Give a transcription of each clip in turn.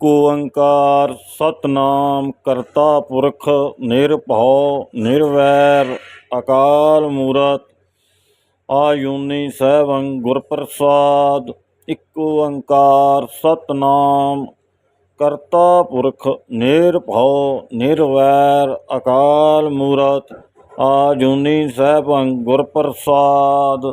ਕੋ ਓੰਕਾਰ ਸਤਨਾਮ ਕਰਤਾ ਪੁਰਖ, ਨਿਰਭਉ, ਨਿਰਵੈਰ, ਅਕਾਲ ਮੂਰਤ, ਆਯੂਨੀ ਸੈਭੰ ਗੁਰ ਪ੍ਰਸਾਦ ਏਕ ਓੰਕਾਰ ਸਤਨਾਮ ਕਰਤਾ ਪੁਰਖ, ਨਿਰਭਉ, ਨਿਰਵੈਰ, ਅਕਾਲ ਮੂਰਤ ਆਜੂਨੀ ਸੈਭੰ ਗੁਰ ਪ੍ਰਸਾਦ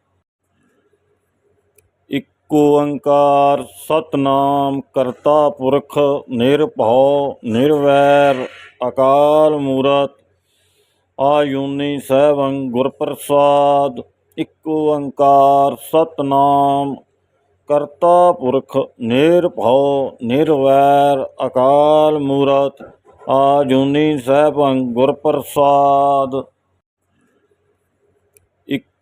ਓੰਕਾਰ ਸਤਨਾਮ ਕਰਤਾ ਪੁਰਖ ਨਿਰਭਉ ਨਿਰਵੈਰ ਅਕਾਲ ਮੂਰਤ, ਆਯੂਨੀ ਸੈਭੰ ਗੁਰ ਪ੍ਰਸਾਦ ਏਕ ਓੰਕਾਰ ਸਤਨਾਮ ਕਰਤਾ ਪੁਰਖ ਨਿਰਭਉ ਨਿਰਵੈਰ ਅਕਾਲ ਮੂਰਤ, ਆਯੂਨੀ ਸੈਭੰ ਗੁਰ ਪ੍ਰਸਾਦ